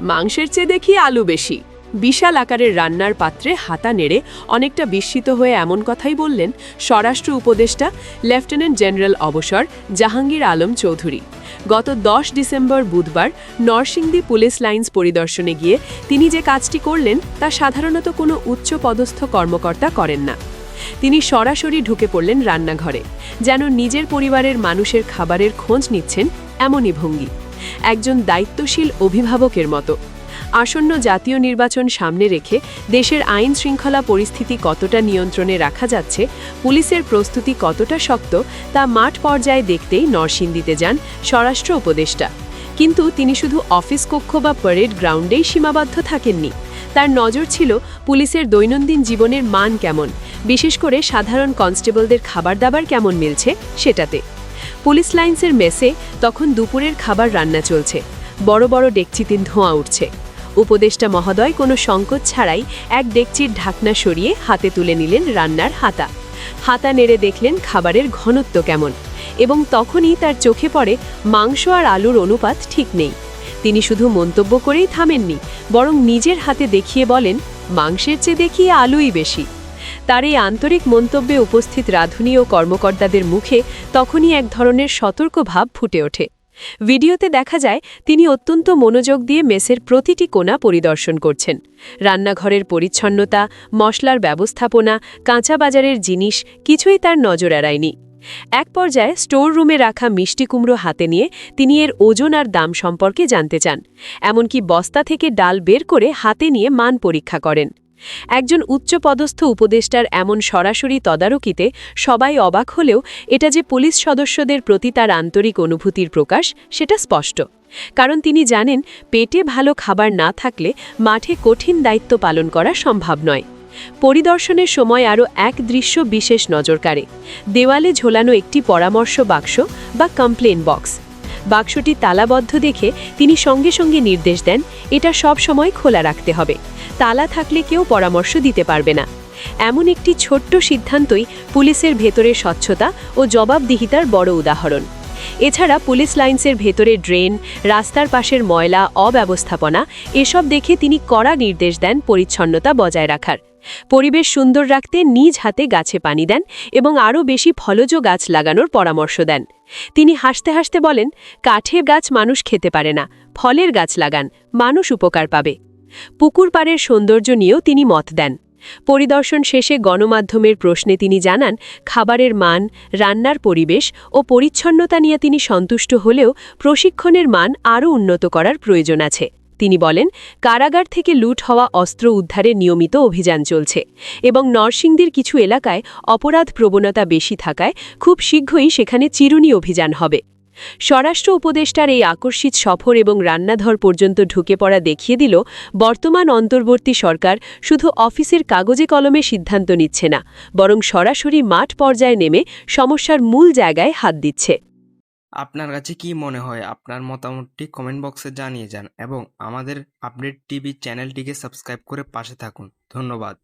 মাংসের চেয়ে দেখি আলু বেশি। বিশাল আকারের রান্নার পাত্রে হাতা নেড়ে অনেকটা বিস্মিত হয়ে এমন কথাই বললেন স্বরাষ্ট্র উপদেষ্টা লেফটেন্যান্ট জেনারেল অবসর জাহাঙ্গীর আলম চৌধুরী। গত দশ ডিসেম্বর বুধবার নরসিংদী পুলিশ লাইন্স পরিদর্শনে গিয়ে তিনি যে কাজটি করলেন, তা সাধারণত কোনো উচ্চ পদস্থ কর্মকর্তা করেন না। তিনি সরাসরি ঢুকে পড়লেন রান্নাঘরে, যেন নিজের পরিবারের মানুষের খাবারের খোঁজ নিচ্ছেন এমনই ভঙ্গি। একজন দায়িত্বশীল অভিভাবকের মতো। আসন্ন জাতীয় নির্বাচন সামনে রেখে দেশের আইন শৃঙ্খলা পরিস্থিতি কতটা নিয়ন্ত্রণে রাখা যাচ্ছে, পুলিশের প্রস্তুতি কতটা শক্ত, তা মাঠ পর্যায়ে দেখতেই নরসিংদীতে যান স্বরাষ্ট্র উপদেষ্টা। কিন্তু তিনি শুধু অফিস কক্ষ বা প্যারেড গ্রাউন্ডেই সীমাবদ্ধ থাকেননি। তার নজর ছিল পুলিশের দৈনন্দিন জীবনের মান কেমন, বিশেষ করে সাধারণ কনস্টেবলদের খাবার দাবার কেমন মিলছে সেটাতে। পুলিশ লাইন্সের মেসে তখন দুপুরের খাবার রান্না চলছে। বড় বড় ডেকচিতে ধোঁয়া উঠছে। উপদেষ্টা মহোদয় কোনো সংকোচ ছাড়াই এক ডেকচির ঢাকনা সরিয়ে হাতে তুলে নিলেন রান্নার হাতা। হাতা নেড়ে দেখলেন খাবারের ঘনত্ব কেমন এবং তখনই তার চোখে পড়ে মাংস আর আলুর অনুপাত ঠিক নেই। তিনি শুধু মন্তব্য করেই থামেননি, বরং নিজের হাতে দেখিয়ে বলেন, মাংসের চেয়ে দেখিয়ে আলুই বেশি। তার এই আন্তরিক মন্তব্যে উপস্থিত রাঁধুনি ও কর্মকর্তাদের মুখে তখনই এক ধরনের সতর্ক ভাব ফুটে ওঠে। ভিডিওতে দেখা যায়, তিনি অত্যন্ত মনোযোগ দিয়ে মেসের প্রতিটি কোণা পরিদর্শন করছেন। রান্নাঘরের পরিচ্ছন্নতা, মশলার ব্যবস্থাপনা, কাঁচা বাজারের জিনিস, কিছুই তার নজর এড়ায়নি। এক পর্যায়ে স্টোর রুমে রাখা মিষ্টি কুমড়ো হাতে নিয়ে তিনি এর ওজন আর দাম সম্পর্কে জানতে চান। এমনকি বস্তা থেকে ডাল বের করে হাতে নিয়ে মান পরীক্ষা করেন। একজন উচ্চপদস্থ উপদেষ্টার এমন সরাসরি তদারকিতে সবাই অবাক হলেও এটা যে পুলিশ সদস্যদের প্রতি তার আন্তরিক অনুভূতির প্রকাশ, সেটা স্পষ্ট। কারণ তিনি জানেন, পেটে ভালো খাবার না থাকলে মাঠে কঠিন দায়িত্ব পালন করা সম্ভব নয়। পরিদর্শনের সময় আরও এক দৃশ্য বিশেষ নজর কাড়ে। দেওয়ালে ঝোলানো একটি পরামর্শ বাক্স বা কমপ্লেন বক্স। বাক্সটি তালাবদ্ধ দেখে তিনি সঙ্গে সঙ্গে নির্দেশ দেন, এটা সব সময় খোলা রাখতে হবে। তালা থাকলে কেউ পরামর্শ দিতে পারবে না। এমন একটি ছোট্ট সিদ্ধান্তই পুলিশের ভেতরে স্বচ্ছতা ও জবাবদিহিতার বড় উদাহরণ। এছাড়া পুলিশ লাইন্সের ভেতরে ড্রেন, রাস্তার পাশের ময়লা, অব্যবস্থাপনা, এসব দেখে তিনি কড়া নির্দেশ দেন পরিচ্ছন্নতা বজায় রাখার। পরিবেশ সুন্দর রাখতে নিজ হাতে গাছে পানি দেন এবং আরও বেশি ফলজ গাছ লাগানোর পরামর্শ দেন। তিনি হাসতে হাসতে বলেন, কাঠের গাছ মানুষ খেতে পারে না, ফলের গাছ লাগান, মানুষ উপকার পাবে। পুকুর পাড়ের সৌন্দর্য নিয়েও তিনি মত দেন। পরিদর্শন শেষে গণমাধ্যমের প্রশ্নে তিনি জানান, খাবারের মান, রান্নার পরিবেশ ও পরিচ্ছন্নতা নিয়ে তিনি সন্তুষ্ট হলেও প্রশিক্ষণের মান আরও উন্নত করার প্রয়োজন আছে। তিনি বলেন, কারাগার থেকে লুট হওয়া অস্ত্র উদ্ধারে নিয়মিত অভিযান চলছে এবং নরসিংদীর কিছু এলাকায় অপরাধ প্রবণতা বেশি থাকায় খুব শীঘ্রই সেখানে চিরুনি অভিযান হবে। স্বরাষ্ট্র উপদেষ্টার এই আকর্ষিত সফর এবং রান্নাধর পর্যন্ত ঢুকে পড়া দেখিয়ে দিল, বর্তমান অন্তর্বর্তী সরকার শুধু অফিসের কাগজে কলমে সিদ্ধান্ত নিচ্ছে না, বরং সরাসরি মাঠ পর্যায়ে নেমে সমস্যার মূল জায়গায় হাত দিচ্ছে। আপনার কাছে কি মনে হয়? আপনার মতামতটি কমেন্ট বক্সে জানিয়ে যান এবং আমাদের আপডেট টিভি চ্যানেলটিকে সাবস্ক্রাইব করে পাশে থাকুন। ধন্যবাদ।